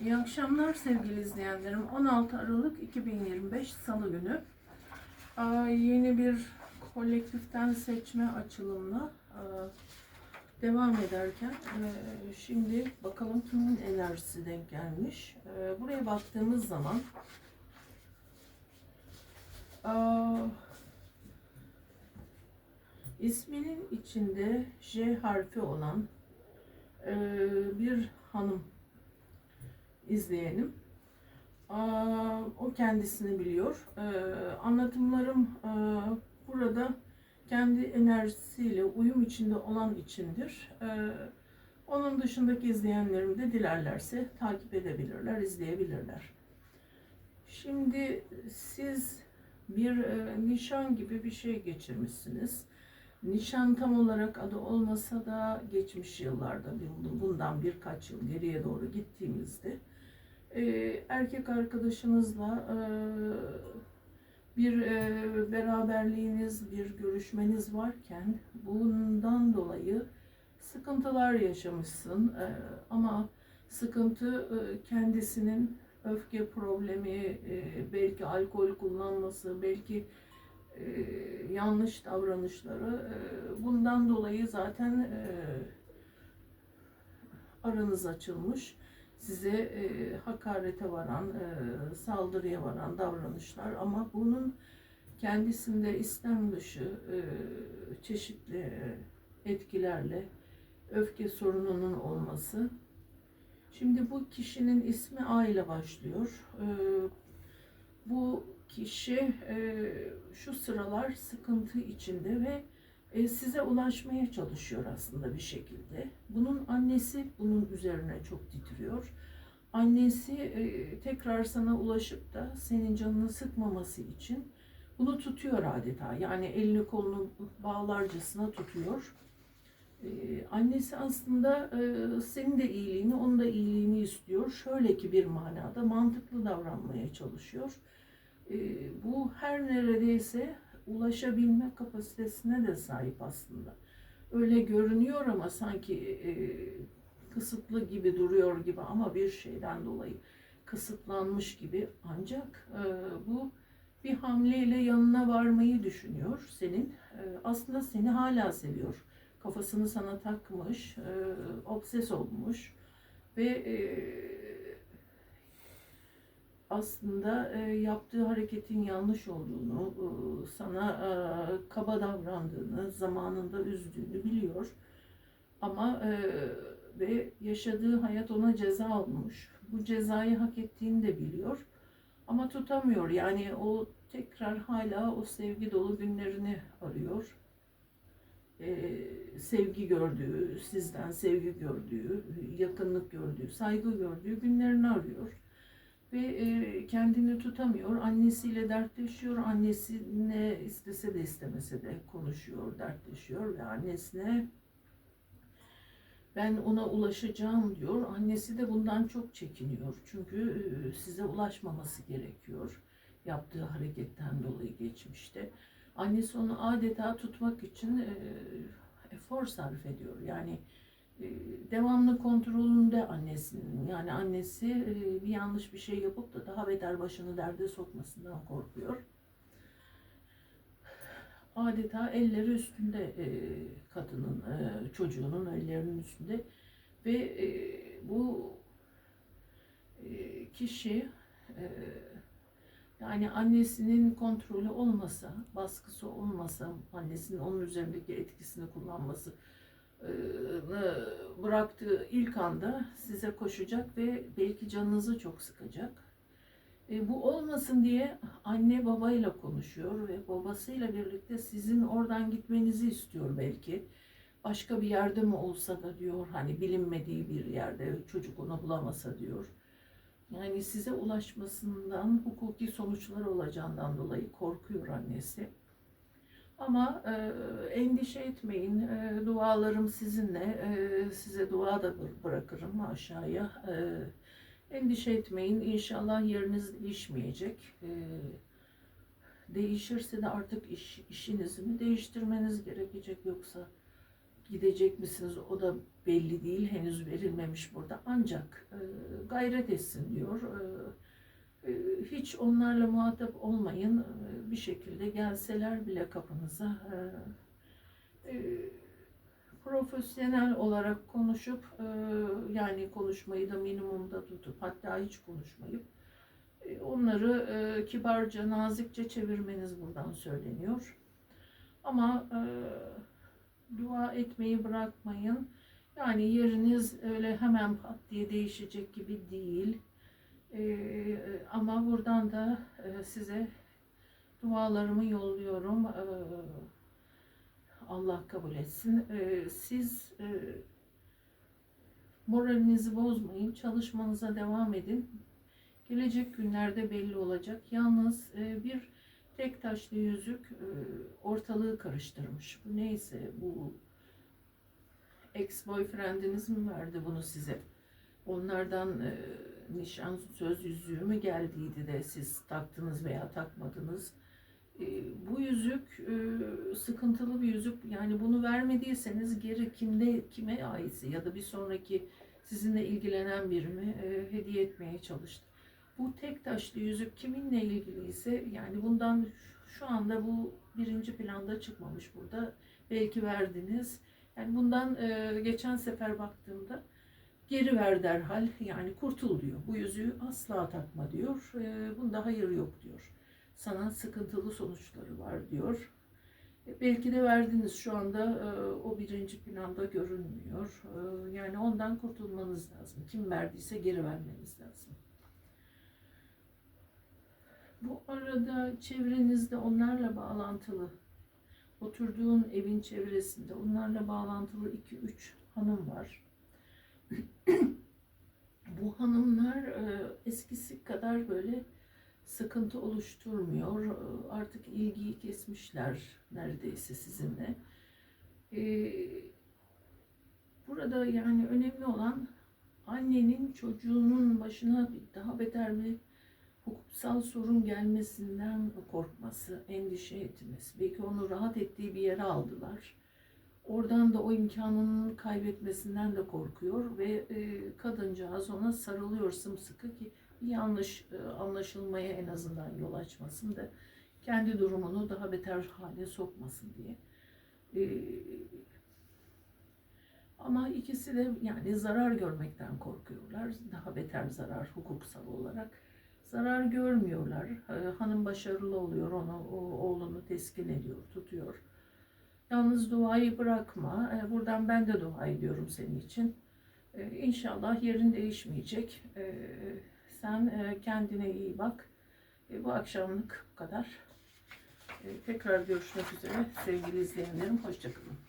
İyi akşamlar sevgili izleyenlerim. 16 Aralık 2025 Salı günü. Yeni bir kolektiften seçme açılımla devam ederken şimdi bakalım kimin enerjisi denk gelmiş. Buraya baktığımız zaman isminin içinde J harfi olan bir hanım izleyenim. O kendisini biliyor. Ee, anlatımlarım e, burada kendi enerjisiyle uyum içinde olan içindir. Ee, onun dışındaki izleyenlerim de dilerlerse takip edebilirler, izleyebilirler. Şimdi siz bir e, nişan gibi bir şey geçirmişsiniz. Nişan tam olarak adı olmasa da geçmiş yıllarda, bundan birkaç yıl geriye doğru gittiğimizde e, erkek arkadaşınızla e, bir e, beraberliğiniz, bir görüşmeniz varken bundan dolayı sıkıntılar yaşamışsın. E, ama sıkıntı e, kendisinin öfke problemi, e, belki alkol kullanması, belki e, yanlış davranışları e, bundan dolayı zaten e, aranız açılmış size e, hakarete varan, e, saldırıya varan davranışlar ama bunun kendisinde istem dışı e, çeşitli etkilerle öfke sorununun olması. Şimdi bu kişinin ismi A ile başlıyor. E, bu kişi e, şu sıralar sıkıntı içinde ve size ulaşmaya çalışıyor aslında bir şekilde. Bunun annesi bunun üzerine çok titriyor. Annesi e, tekrar sana ulaşıp da senin canını sıkmaması için bunu tutuyor adeta. Yani elini kolunu bağlarcasına tutuyor. E, annesi aslında e, senin de iyiliğini, onun da iyiliğini istiyor. Şöyle ki bir manada mantıklı davranmaya çalışıyor. E, bu her neredeyse ulaşabilme kapasitesine de sahip aslında. Öyle görünüyor ama sanki e, kısıtlı gibi duruyor gibi ama bir şeyden dolayı kısıtlanmış gibi ancak e, bu bir hamleyle yanına varmayı düşünüyor senin. E, aslında seni hala seviyor. Kafasını sana takmış, e, obses olmuş ve e, aslında e, yaptığı hareketin yanlış olduğunu, e, sana e, kaba davrandığını, zamanında üzdüğünü biliyor. Ama e, ve yaşadığı hayat ona ceza olmuş. Bu cezayı hak ettiğini de biliyor. Ama tutamıyor. Yani o tekrar hala o sevgi dolu günlerini arıyor. E, sevgi gördüğü, sizden sevgi gördüğü, yakınlık gördüğü, saygı gördüğü günlerini arıyor ve e, kendini tutamıyor. Annesiyle dertleşiyor. Annesine istese de istemese de konuşuyor, dertleşiyor ve annesine ben ona ulaşacağım diyor. Annesi de bundan çok çekiniyor. Çünkü e, size ulaşmaması gerekiyor. Yaptığı hareketten dolayı geçmişte. Annesi onu adeta tutmak için e, efor sarf ediyor. Yani devamlı kontrolünde annesinin. Yani annesi e, bir yanlış bir şey yapıp da daha beter başını derde sokmasından korkuyor. Adeta elleri üstünde e, kadının, çocuğunun ellerinin üstünde ve bu kişi yani annesinin kontrolü olmasa, baskısı olmasa, annesinin onun üzerindeki etkisini kullanması bıraktığı ilk anda size koşacak ve belki canınızı çok sıkacak. E, bu olmasın diye anne babayla konuşuyor ve babasıyla birlikte sizin oradan gitmenizi istiyor belki. Başka bir yerde mi olsa da diyor hani bilinmediği bir yerde çocuk onu bulamasa diyor. Yani size ulaşmasından hukuki sonuçlar olacağından dolayı korkuyor annesi. Ama e, endişe etmeyin. E, dualarım sizinle. E, size dua da bırakırım aşağıya. E, endişe etmeyin. İnşallah yeriniz değişmeyecek. E, değişirse de artık iş, işinizi mi değiştirmeniz gerekecek yoksa gidecek misiniz o da belli değil. Henüz verilmemiş burada. Ancak e, gayret etsin diyor. E, hiç onlarla muhatap olmayın. E, bir şekilde gelseler bile kapınıza e, e, profesyonel olarak konuşup e, yani konuşmayı da minimumda tutup hatta hiç konuşmayıp onları kibarca, nazikçe çevirmeniz buradan söyleniyor. Ama dua etmeyi bırakmayın. Yani yeriniz öyle hemen pat diye değişecek gibi değil. E, ama buradan da e, size dualarımı yolluyorum. E, Allah kabul etsin. E, siz e, moralinizi bozmayın. Çalışmanıza devam edin. Gelecek günlerde belli olacak. Yalnız e, bir tek taşlı yüzük ortalığı karıştırmış. Bu neyse bu ex boyfriendiniz mi verdi bunu size? Onlardan e, nişan söz yüzüğü mü geldiydi de siz taktınız veya takmadınız? E, bu yüzük e, sıkıntılı bir yüzük. Yani bunu vermediyseniz geri kimde kime aitse ya da bir sonraki sizinle ilgilenen birimi e, hediye etmeye çalıştı. Bu tek taşlı yüzük kiminle ilgiliyse yani bundan şu anda bu birinci planda çıkmamış burada. Belki verdiniz. Yani bundan e, geçen sefer baktığımda geri ver derhal yani kurtul diyor. Bu yüzüğü asla takma diyor. E, bunda hayır yok diyor. Sana sıkıntılı sonuçları var diyor. E, belki de verdiniz şu anda e, o birinci planda görünmüyor. E, yani ondan kurtulmanız lazım. Kim verdiyse geri vermeniz lazım. Bu arada çevrenizde onlarla bağlantılı, oturduğun evin çevresinde onlarla bağlantılı 2-3 hanım var. Bu hanımlar e, eskisi kadar böyle sıkıntı oluşturmuyor. E, Artık ilgiyi kesmişler neredeyse sizinle. E, Burada yani önemli olan annenin çocuğunun başına daha beter bir hukuksal sorun gelmesinden korkması, endişe etmesi. Belki onu rahat ettiği bir yere aldılar. Oradan da o imkanının kaybetmesinden de korkuyor ve e, kadıncağız ona sarılıyor sımsıkı ki bir yanlış e, anlaşılmaya en azından yol açmasın da kendi durumunu daha beter hale sokmasın diye. E, ama ikisi de yani zarar görmekten korkuyorlar. Daha beter zarar hukuksal olarak zarar görmüyorlar. Ee, Hanım başarılı oluyor, onu o, oğlunu teskin ediyor, tutuyor. Yalnız duayı bırakma. Ee, Buradan ben de dua ediyorum senin için. Ee, İnşallah yerin değişmeyecek. Ee, Sen e, kendine iyi bak. Bu akşamlık bu kadar. Tekrar görüşmek üzere sevgili izleyenlerim. Hoşçakalın.